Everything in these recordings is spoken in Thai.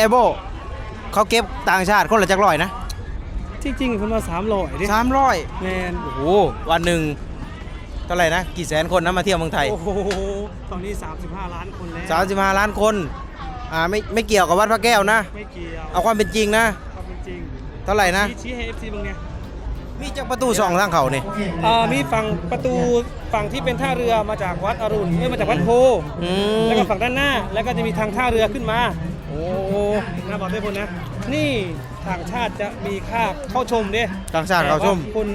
ไอโบเขาเก็บต่างชาติคนละจักร้อยนะที่จริงเพิ่นว่า300เด้สามร้อยแม่นโอ้โหวันหนึ่งเท่าไหร่นะกี่แสนคนนะมาเที่ยวเมืองไทยโอ้โหตอนนี้ 35 ล้านคนแล้วสามสิบห้าล้านคนอ่าไม่ไม่เกี่ยวกับวัดพระแก้วนะ ไม่เกี่ยวเอาความเป็นจริงนะความเป็นจริงเท่าไหร่นะชี้ชี้ให้ FC เบิ่งเนี่ยมีจักประตูสองทางเขานี่อ่ามีฝั่งประตูฝั่งที่เป็นท่าเรือมาจากวัดอรุณเอ้ยมาจากวัดโพอืมแล้วก็ฝั่งด้านหน้า แล้วก็จะมีทางท่าเรือขึ้นมา โอ้นะบอกได้พลนะ นี่ต่างชาติจะมีค่าเข้าชมเด้ต่างชาติเขาชม แต่ว่คน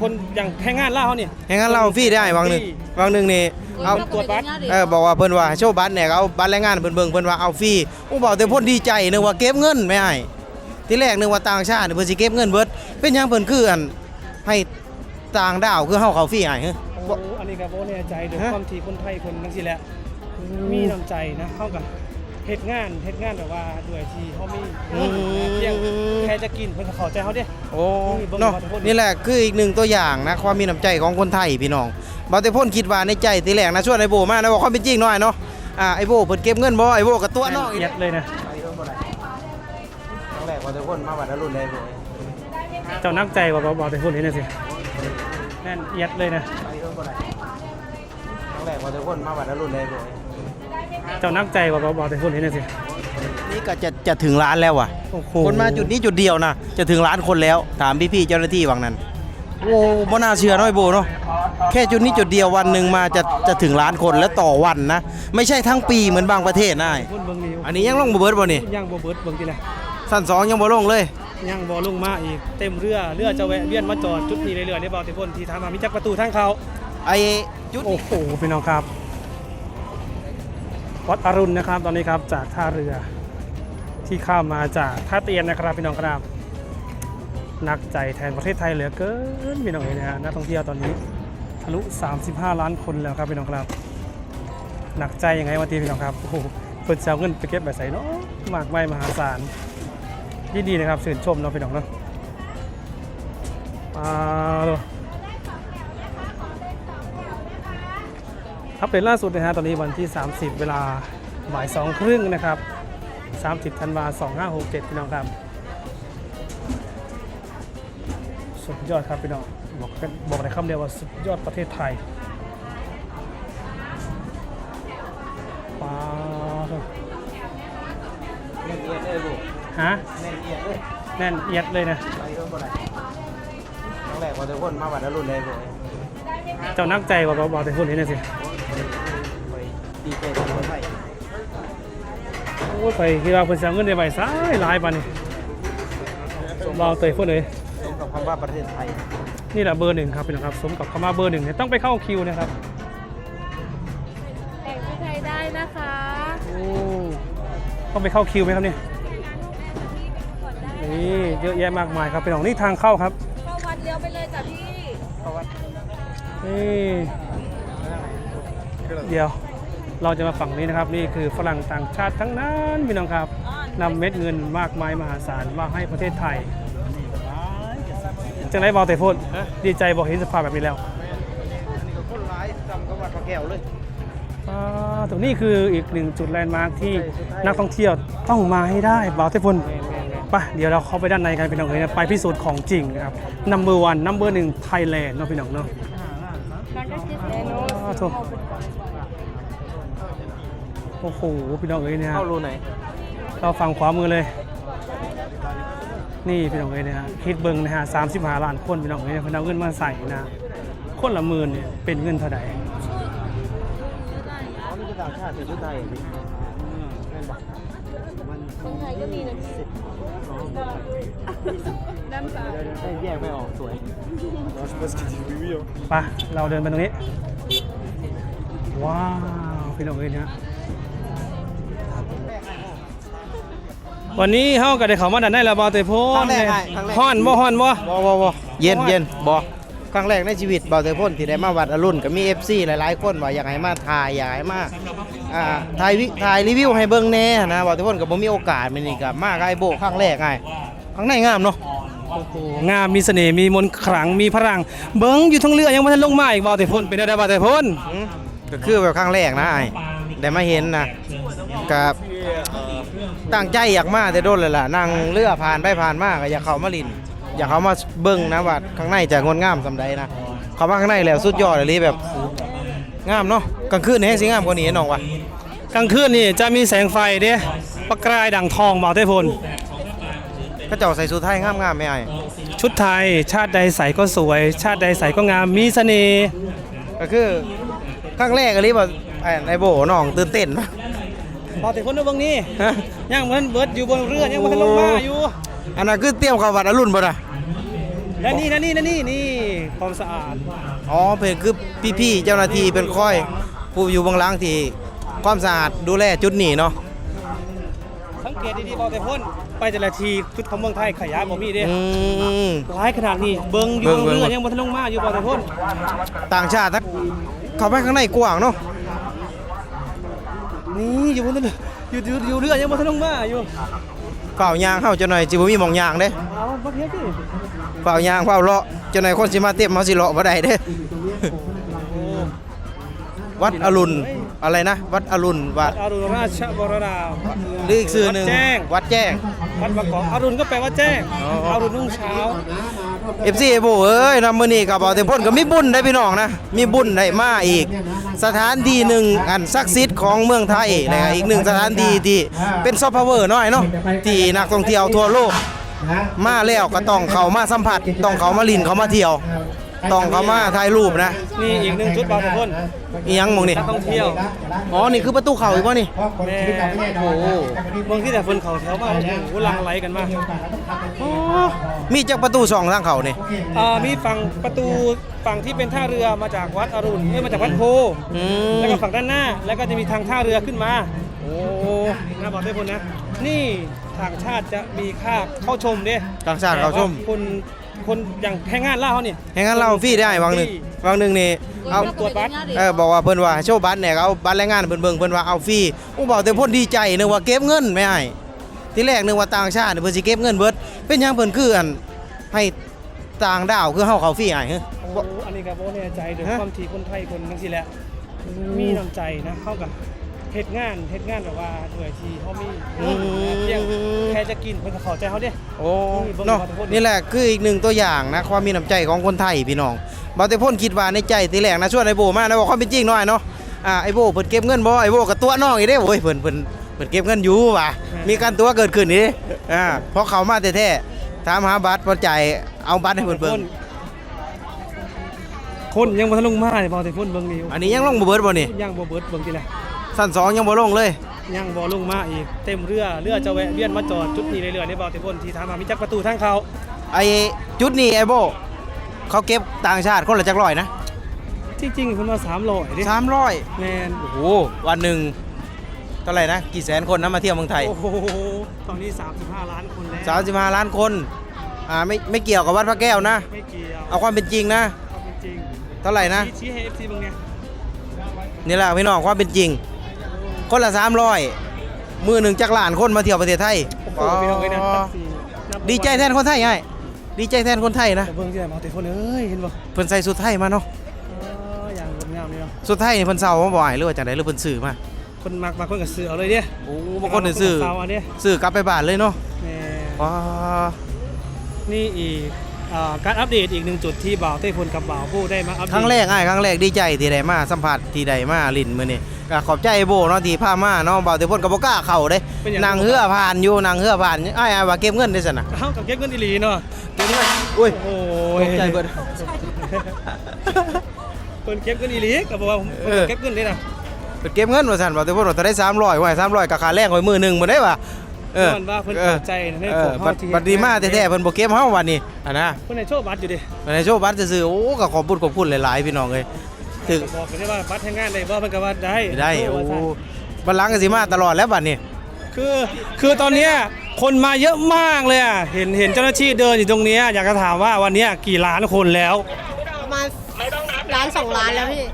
คนอย่างแรงงานล่าวเขาเนี่ยอย่างนั้นเราฟรีได้วังหนึ่งวังหนึ่งนี่เอาตรวจบัตรเออบอกว่าเพิ่นว่าโชว์บัตรเนี่ยเอาบัตรแรงงานเพิ่นเบิ่งเพิ่นว่าเอาฟรีอู้บอกแต่เพ่นดีใจนึกว่าเก็บเงินไม่ให้ที่แรกนึกว่าต่างชาติเพิ่นสิเก็บเงินเบิดเป็นหยังเพิ่นคืออันให้ต่างดาวคือเฮาเขาฟรีให้ฮะโอ้อันนี้ก็บ่แน่ใจเดี๋ยวฮะ ความที่คนไทยคนนั่นสิแหละ มีน้ำใจนะเข้ากับ เฮ็ดงานเฮ็ดงานแบบว่าด้วยที่เขามีเงินนะเพียงแค่จะกินเพิ่นก็เข้าใจเขาเด้ โอ้นี่เบิ่งเนาะบัตรเพิ่นนี่แหละคืออีกหนึ่งตัวอย่างนะความมีน้ำใจของคนไทยพี่น้องบางแต่พ่นคิดว่าในใจทีแรกนะชวนไอ้โบมานะบอกความเป็นจริงหน่อยเนาะอ่าไอ้โบเพิ่นเก็บเงินบ่ไอ้โบกับตัวน้องอีกเอียดเลยนะครั้งแรกบางแต่พ่นมาบัดรุ่นเลยโบเจ้านักใจว่าบ่บ่แต่พูดเห็นน่ะสิแน่นเอียดเลยนะครั้งแรกบางแต่พ่นมาบัดรุ่นเลยโบ เจ้านักใจว่าบ่บ่แต่พูดเห็นน่ะสินี่ก็จะจะถึงล้านแล้วว่ะ โอ้โหคนมาจุดนี้จุดเดียวนะ จะถึงล้านคนแล้ว ถามพี่ๆเจ้าหน้าที่วังนั้น โอ้บ่น่าเชื่อน้อยโบเนาะ แค่จุดนี้จุดเดียววันหนึ่งมาจะจะถึงล้านคนแล้วต่อวันนะ ไม่ใช่ทั้งปีเหมือนบางประเทศนะพูดเบิ่งนี่อันนี้ยังลงบ่เบิดบ่นี่ยังบ่เบิดเบิ่งตินะสั้นสองยังบ่ลงเลย ยังบ่ลงมาอีก เต็มเรือ เรือจะแวะเวียนมาจอดจุดนี้เรื่อยๆในบ่อติพ่นที่ถามมามีจักประตูทางเขาไอ้จุด โอ้โหพี่น้องครับ วัดอรุณนะครับ ตอนนี้ครับจากท่าเรือที่ข้ามมาจากท่าเตียนนะครับพี่น้องครับนักใจแทนประเทศไทยเหลือเกินพี่น้องเห็นนะฮะนักท่องเที่ยวตอนนี้ทะลุ 35 ล้านคนแล้วครับพี่น้องครับหนักใจยังไงวันทีพี่น้องครับโอ้โหเปิดเช้าเงินไปเก็บแบบใส่เนาะมากมายมหาศาลยินดีนะครับชื่นชมเนาะพี่น้องเนาะอ่า อัปเดตล่าสุดนะฮะตอนนี้วันที่ 30 เวลาบ่ายสองครึ่งนะครับ 30ธันวา2567พี่น้องครับ สุดยอดครับพี่น้อง บอกกันบอกในคำเดียวว่าสุดยอดประเทศไทยว้าวแน่นเอียดเลยโบฮะแน่นเอียดเลยแน่นเอียดเลยนะไปเรื่องบ่ได้ครั้งแรกบางแต่พ่นมาบัดรุ่นเลยโบเจ้านักใจว่าบอกแต่พูดเห็นน่ะสิไป ดีใจกับคนไทยโอ้ยไปคิดว่าเพิ่นสิเอาเงินในใบซ้ายหลายปานนี้เราเตยพูดเลยสมกับคำว่าประเทศไทย นี่แหละเบอร์หนึ่งครับพี่น้องครับ สมกับคำว่าเบอร์หนึ่งเนี่ยต้องไปเข้าคิวนะครับแต่งที่ไทยได้นะคะโอ้ต้องไปเข้าคิวไหมครับเนี่ยก่อนได้นี่เยอะแยะมากมายครับพี่น้องนี่ทางเข้าครับเข้าวัดเลี้ยวไปเลยจ้ะพี่นี่เดี๋ยว เราจะมาฝั่งนี้นะครับนี่คือฝรั่งต่างชาติทั้งนั้นพี่น้องครับนำเม็ดเงินมากมายมหาศาลมาให้ประเทศไทยจังไรบอกแต่พูดดีใจบอกเห็นสภาพแบบนี้แล้วอันนี้ก็คนร้ายจำกับวัดพระแก้วเลยอ่าตรงนี้คืออีกหนึ่งจุดแลนด์มาร์คที่นักท่องเที่ยวต้องมาให้ได้บ่าวเทพลไปเดี๋ยวเราเข้าไปด้านในกันพี่น้องเอ๋ยนะไปพิสูจน์ของจริงนะครับ number one number หนึ่งไทยแลนด์เนาะพี่น้องเนาะอ่า โถโอ้โหพี่น้องเอ๋ยเนี่ยเข้ารูไหนเราฝั่งขวามือเลย นี่พี่น้องเอ๋ยนะฮะคิดเบิ้งนะฮะสามสิบห้าล้านคนพี่น้องเอ๋ยเนี่ยเพิ่นเอาเงินมาใส่นะคนละหมื่นเนี่ยเป็นเงินเท่าไหร่อ๋อนี่คือต่างชาติแต่ชุดไทยแม่นปะคนไทยก็มีนะน้ำตาได้แยกไม่ออกสวยไปเราเดินไปตรงนี้ ว้าว พี่น้องเอ้ยนะ วันนี้เฮาก็ได้เข้ามาด้านในแล้วบ่าวเตยโพครั้นงแรกไงครั้งแรก ฮ้อนบ่ฮ้อนบ่บอบอบอเย็นเย็นบอครั้งแรกในชีวิตเบาเตยพ่นที่ได้มาวัดอรุณก็มี FC หลายๆ คนว่าอยากให้มาถ่ายอยากให้มาอ่าถ่ายวิถ่ายรีวิวให้เบิ่งแหน่นะเบาเตยพ่นก็บ่มีโอกาสมื้อนี้ก็มากับไอ้โบครั้งแรกไงข้างในงามเนาะงามมีเสน่ห์มีมนต์ขลังมีพลัง เบิ่งอยู่ทั้งเรือยังบ่ทันลงมาอีกบ่าวเตยโพนเป็นได้บ่าวเตยโพนอืมก็คือแบบครั้งแรกนะไอ้ได้มาเห็นนะกับ ตั้งใจอยากมาแต่โดนเลยล่ะนั่งเรือผ่านไปผ่านมาก็อยากเข้ามาลิน อยากเข้ามาเบิ่งนะว่าข้างในจะงดงามสำใดนะเข้ามาข้างในแล้วสุดยอดเลยแบบงามเนาะกลางคืนนี่ให้สิงามกว่านี้น้องวะกลางคืนนี่จะมีแสงไฟเด้ประกายดังทองบ่าวเทพลก็เจ้าใส่สูทไทยงามๆไม่ไอ้ชุดไทยชาติใดใสก็สวย ชาติใดใสก็งามมีเสน่ห์ก็คือครั้งแรกก็รีบว่าไอ้ไอ้โบน้องตื่นเต้นปะบ่าวเทพลในเบางนี้ฮะ ยังเหมือนเบิร์ดอยู่บนเรือยังบ่ทันลงมาอยู่ อันนั้นคือเตรียมเข้าวัดอรุณบ่ล่ะและนี่นะนี่นะนี่นี่ความสะอาดอ๋อเป็นคือพี่ๆเจ้าหน้าที่เป็นคอย ผู้อยู่เบางหลังที่ความสะอาดดูแลจุดนี้เนาะสังเกตดีๆบ่าวเทพลไปแต่ละทีชุดของเมืองไทยขยะบ่มีเด้อืม หลายขนาดนี้เบิ่งอยู่เบิ่บงนเบิ่งเรือยังบ่ทันลงมาอยู่บ่าวเทพลต่างชาติทั้งเข้าไปข้างในกว้างเนาะ นี่อยู่บนเรืออยู่อยู่อยู่เรือยังบ่ทันลงมาอยู่เฝ้ายางเฮาจะหน่อยสิบ่มีหมองยางเด้เอาบ่เพียสิเฝ้ายางเฝ้าเลาะจะหน่อยคนสิมาเต็มเฮาสิเลาะบ่ได้เด้โอ้วัดอรุณอะไรนะ วัดอรุณวัดอรุณราชบรราหรืออีกชื่อหนึงวัดแจ้งวัดแจ้งวัดบางกอกอรุณก็แปลว่าแจ้งอ๋ออรุณรุ่งเช้า เอฟซีเอโบเอ้ยนำมือนี่กับ่าเต็มพ่นก็มีบุญได้พี่น้องนะ มีบุญได้มาอีก สถานที่หนึ่งอันศักดิ์สิทธิ์ของเมืองไทยนะอีกหนึ่งสถานที่ที่เป็นซอฟต์พาวเวอร์น้อยเนาะที่นักท่องเที่ยวทั่วโลกมาแล้วก็ต้องเขามาสัมผัส ต้องเขามาลินเขามาเที่ยว ต้องเข้ามาถ่ายรูปนะนี่อีกหนึ่งจุดบางคนอีหยังหมองนี่นักท่องเที่ยวอ๋อนี่คือประตูเข้าอีกบ่นี่แม่โอ้โหเมืองที่แต่คนเขาแถวมาโอ้โหหลังไหลกันมากมีจักประตูสองทางเข้านี่อ่ามีฝั่งประตูฝั่งที่เป็นท่าเรือมาจากวัดอรุณเอ้ยมาจากวัดโพอืมแล้วก็ฝั่งด้านหน้า แล้วก็จะมีทางท่าเรือขึ้นมา โอ้นะบอกได้คนนะ นี่ต่างชาติจะมีค่าเข้าชมเด้ต่างชาติเข้าชมแต่ว่คน คนอย่างแรงงานล่าวเขานี่ให้งั้นเราฟรีได้วางหนึงวางหนึงนี่เอา ตรวจบัตร เออบอกว่าเพิ่นว่าให้โชว์บัตรเนี่ยเอาบัตรแรงงานเพิ่นเบิ่งเพิ่นว่าเอาฟรีอู้บอกแต่เพ่นดีใจนึกว่าเก็บเงินไม่ให้ที่แรกนึกว่าต่างชาติเพิ่นสิเก็บเงินเบิด เป็นหยังเพิ่นคืออันให้ต่างดาวคือเฮาเขาฟรีให้ฮะโอ้อันนี้ก็บ่แน่ใจเดี๋ยวฮะ ความที่คนไทยคนนึงสิแหละ มีน้ำใจนะเข้ากับ เฮ็ดงานเฮ็ดงานแบบว่าด้วยที่เขามีเงินนะเพียงแค่จะกินเพิ่นก็เข้าใจเขาเด้ โอ้นี่เบิ่งเนาะบัตรเพิ่นนี่แหละคืออีกหนึ่งตัวอย่างนะความมีน้ำใจของคนไทยพี่น้องบ่แต่พ่นคิดว่าในใจทีแรกนะชวนไอ้โบมานะบอกความเป็นจริงหน่อยเนาะอ่าไอ้โบเพิ่นเก็บเงินบ่ไอ้โบก็ตัวน้องอีเด้โอ้ยเพิ่นเพิ่นเพิ่นเก็บเงินอยู่ว่ะมีการตัวเกิดขึ้นนี่อ่าเพราะเขามาแท้ๆถามหาบัตรบ่จ่ายเอาบัตรให้เพิ่นเบิ่งคนยังบ่ทันลงมาเลยบ่แต่คนเบิ่งนี่อันนี้ยังลงบ่เบิดบ่นี่ยังบ่เบิดเบิ่งทีละ สั้นสองยังบ่ลงเลย ยังบ่ลงมาอีก เต็มเรือเรือจะแวะเวียนมาจอดจุดนี้เรื่อยๆในบ่อแต่คนที่ถามมามีจักประตูทางเขาไอ้จุดนี้ไอ้โบเขาเก็บต่างชาติคนละจักร้อยนะจริงๆเพิ่นว่า300เด้300แม่นโอ้โหวันหนึ่งเท่าไหร่นะกี่แสนคนนะมาเที่ยวเมืองไทยโอ้โหตอนนี้ 35 ล้านคนแล้ว35ล้านคนอ่าไม่ไม่เกี่ยวกับวัดพระแก้วนะ ไม่เกี่ยวเอาความเป็นจริงนะเอาจริงเท่าไหร่นะชี้ให้ FC เบิ่งเนี่ยนี่แหละพี่น้องความเป็นจริง คนละ300มือหนึ่งจักรล้านคนมาเที่ยวประเทศไทยโอ้โหพี่น้องเอ้ยนะตักสี่นับดีใจแทนคนไทยไงดีใจแทนคนไทยนะแต่เบิ่งที่ไหนบ่แต่คนเอ้ยเห็นบ่เพิ่นใส่สุดไทยมาเนาะเอออย่างงดงามเลยเนาะสุดไทยนี่เพิ่นเซามาบ่อยหรือว่าจังไดหรือเพิ่นซื้อมาคนมักบางคนก็ซื้อเอาเลยเด้โอ้บางคนนี่ซื้อเาเด้ซื้อกลับไปบ้านเลยเนาะแม่ว้านี่อีก อ่าการอัปเดตอีกหนึ่งจุดที่บ่าวเต้พลกับบ่าวผู้ได้มาอัปเดตครั้งแรกอ้ายครั้งแรกดีใจที่ได้มาสัมผัสที่ได้มาลินมื้อนี้ก็ขอบใจไอ้โบเนาะที่พามาเนาะบ่าวแต่เพิ่นก็บ่กล้าเข้าเด้นางเหือผ่านอยู่นางเหือผ่านอ้ายอ้ายว่าเก็บเงินได้ซั่นน่ะเอ้ากับเก็บเงินอีหลีเนาะเก็บเงินอุ้ยโอ้ตยกใจเบิดเพิ่นเก็บเงินอีหลีก็บอกว่าเออเก็บเงินเลยนะเพิ่นเก็บเงินว่าซั่นบ่าวแต่เพิ่นว่าถ้าได้300ไว้300ก็ค่าแรงไว้มื้อหนึงบ่ได้ว่า เออมันว่าเพิ่นเออเข้าใจในเอขอองบัเฮาดที่บัดดีมาแท้ๆเพิ่นบ่เก็บเฮาวันนี้อะนะเพิ่นให้โชว์บัตรอยู่ดิเพิ่นให้โชว์บัตรซื่อๆโอ้ก็ขอบคุณขอบคุณหลายๆพี่น้องเอ้ยถึกบอกกันได้ว่าบัตรทำงานได้บ่เพิ่นก็ว่าได้ได้โอ้โอ้ว่าซั่นบัดหลังก็สิมาตลอดแล้วบัดนี้คือคือตอนเนี้ยคนมาเยอะมากเลยอะเห็นเห็นเจ้าหน้าที่เดินอยู่ตรงเนี้ยอยากจะถามว่าวันเนี้ยกี่ล้านคนแล้วประมาณล้านสองล้านแล้วพี่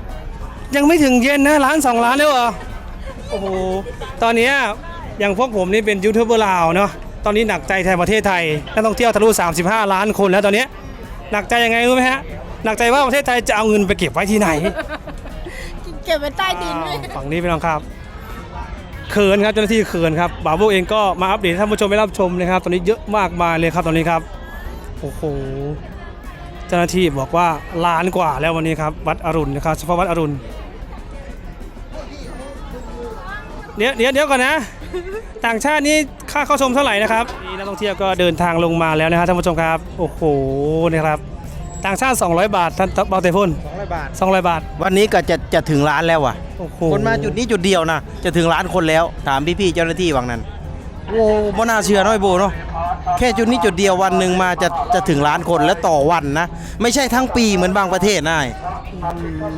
ยังไม่ถึงเย็นนะล้านสองล้านเลยเหรอโอ้โหตอนเนี้ย อย่างพวกผมนี่เป็นยูทูบเบอร์ลาวเนาะตอนนี้หนักใจแทนประเทศไทยนักท่องเที่ยวทะลุ 35 ล้านคนแล้วตอนเนี้ยหนักใจยังไงรู้ไหมฮะหนักใจว่าประเทศไทยจะเอาเงินไปเก็บไว้ที่ไหน เก็บไว้ใต้ดินไหมฝั่งนี้พี่น้องครับเขินครับเจ้าหน้าที่เขินครับบ่าวโบเองก็มาอัปเดตให้ท่านผู้ชมได้รับชมนะครับ ตอนนี้เยอะมากมายเลยครับตอนนี้ครับโอ้โหเจ้าหน้าที่บอกว่าล้านกว่าแล้ววันนี้ครับวัดอรุณนะครับเฉพาะวัดอรุณ เดี๋ยวเดี๋ยวเดี๋ยวก่อนนะ ต่างชาตินี่ค่าเข้าชมเท่าไหร่นะครับนี่นักท่องเที่ยวก็เดินทางลงมาแล้วนะครับท่านผู้ชมครับ โอ้โหนี่ครับ ต่างชาติ 200 บาทท่านเบาเตพ่น200บาท 200 บาทวันนี้ก็จะจะถึงล้านแล้วว่ะ โอ้โหคนมาจุดนี้จุดเดียวนะ จะถึงล้านคนแล้ว ถามพี่ๆเจ้าหน้าที่วังนั้น โอ้บ่น่าเชื่อน้อยโบเนาะ แค่จุดนี้จุดเดียววันหนึ่งมาจะจะถึงล้านคนแล้วต่อวันนะ ไม่ใช่ทั้งปีเหมือนบางประเทศนาย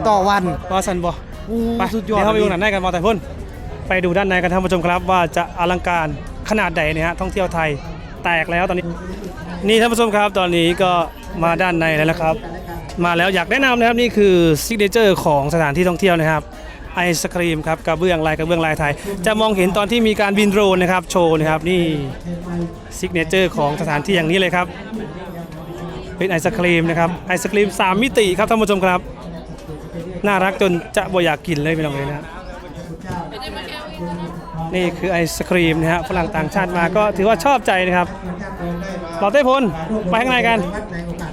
ต่อวันว่าสันบอโอ้ไปสุดยอด เดี๋ยวเข้าไปดูหนังได้กันมาแต่พ่น ไปดูด้านในกันท่านผู้ชมครับว่าจะอลังการขนาดใดเนี่ยฮะท่องเที่ยวไทยแตกแล้วตอนนี้ นี่ท่านผู้ชมครับตอนนี้ก็มาด้านในแล้วนะครับ มาแล้วอยากแนะนำนะครับนี่คือซิกเนเจอร์ของสถานที่ท่องเที่ยวนะครับไอศครีมครับกระเบื้องลายกระเบื้องลายไทย จะมองเห็นตอนที่มีการบินโดรนนะครับโชว์นะครับนี่ซิกเนเจอร์ของสถานที่อย่างนี้เลยครับ เป็นไอศครีมนะครับไอศครีมสามมิติครับท่านผู้ชมครับ น่ารักจนจะบ่อยากกินเลยพี่น้องเลยนะครับ นี่คือไอศครีมนะฮะฝรั่งต่างชาติมาก็ถือว่าชอบใจนะครับเราเต้พลไปข้างในกัน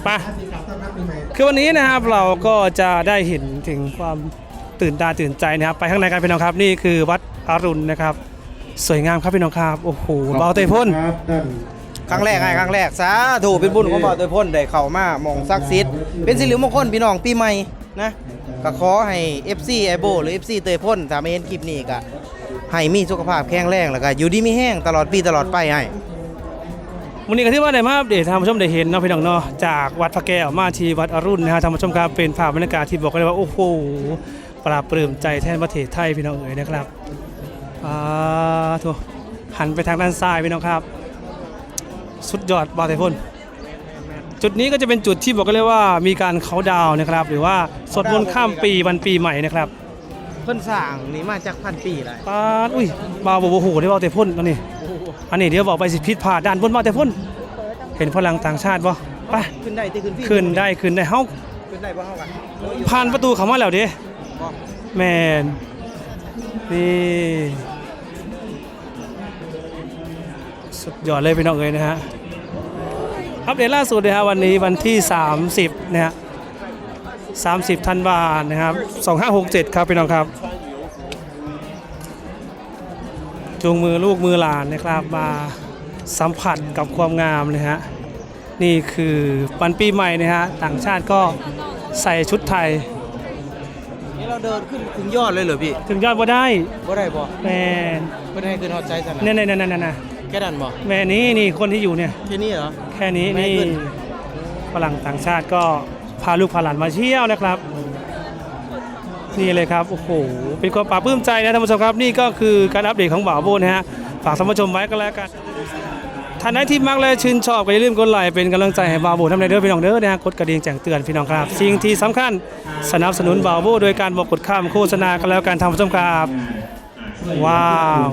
ไปคือวันนี้นะครับเราก็จะได้เห็นถึงความตื่นตาตื่นใจนะครับ ไปข้างในกันพี่น้องครับ นี่คือวัดอรุณนะครับ สวยงามครับพี่น้องครับโอ้โหเบาเต้พลครั้งแรกไงครั้งแรกสาถูเป็นบุญของบ่าวเตยพ่นได้เข้ามาหมองซักซิดเป็นสิริมงคลพี่น้องปีใหม่นะก็ขอให้ FC ไอโบหรือ FC เตยพ่นถ้าไม่เห็นคลิปนี้ก็ ให้มีสุขภาพแข็งแรงแล้วก็อยู่ดีมีแห้งตลอดปีตลอดไปให้วันนี้ก็ที่ว่าได้มาอัปเดตท่านผู้ชมได้เห็นเนาะพี่น้องเนาะจากวัดพระแก้วมาที่วัดอรุณนะฮะท่านผู้ชมครับเป็นภาพบรรยากาศที่บอกกันเลยว่าโอ้โหปราบปลื้มใจแทนประเทศไทยพี่น้องเอ๋ยนะครับอ่าทุหันไปทางด้านซ้ายพี่น้องครับ สุดยอดบาเตพ่นจุดนี้ก็จะเป็นจุดที่บอกกันเลยว่ามีการเขาดาวน์นะครับ หรือว่าสวดมนต์ข้ามปีวันปีใหม่นะครับ เพิ่นสร้างนี่มาจากพันปีแล้วปาดอุ้ยบาวโบโหได้บาเตพ่นอันนี้อันนี้เดี๋ยวบอกไปสิพิษผ่าดด้านบนบาเตพ่นเห็นพลังต่างชาติป่ะไปขึ้นได้ที่ขึ้นพี่ขึ้นได้ขึ้นได้เฮาขึ้นได้บ่เฮากันผ่านประตูเขามาแล้วเด้บ่แมนนี่สุดยอดเลยพี่น้องเอ้ยนะฮะอัปเดตล่าสุดนะฮะวันนี้วันที่ 30นะฮะ 30ธันวานะครับ 2567 ครับพี่น้องครับ จูงมือลูกมือหลานนะครับมาสัมผัสกับความงามนะฮะนี่คือวันปีใหม่นะฮะต่างชาติก็ใส่ชุดไทย นี่เราเดินขึ้นถึงยอดเลยเหรอพี่ถึงยอดบ่ได้บ่ได้บ่แมนเพิ่นให้ขึ้นฮอดใจซั่นเนี่ยน่ะเนี่ยเนี่ยเนี่ยแค่นั้นบ่แม่นี้นี่คนที่อยู่เนี่ยแค่นี้เหรอแค่นี้ไม่นี่ขึ้นฝรั่งต่างชาติก็พาลูกพาหลานมาเที่ยวนะครับ นี่เลยครับโอ้โหเป็นความปลาปลื้มใจนะท่านผู้ชมครับนี่ก็คือการอัปเดตของบ่าวโบนะฮะฝากท่านผู้ชมไว้ก็แล้วกันท่านไหนที่มักและชื่นชอบก็อย่าลืมกดไลค์เป็นกำลังใจให้บ่าวโบทำในเด้อพี่น้องเด้อนะฮะกดกระดิ่งแจ้งเตือนพี่น้องครับ สิ่งที่สำคัญสนับสนุนบ่าวโบโดยการบอกกดข้ามโฆษณากันแล้วกันท่านผู้ชมครับ ว้าว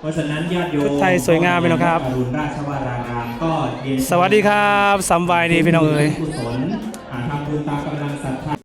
เพราะฉะนั้นญาติโยมชุดไทยสวยงามไหมน้องครับ อรุณราชวรารามก็เรียนสวัสดีครับสำบายดีพี่น้องเอ๋ย กุศล บุญตามกำ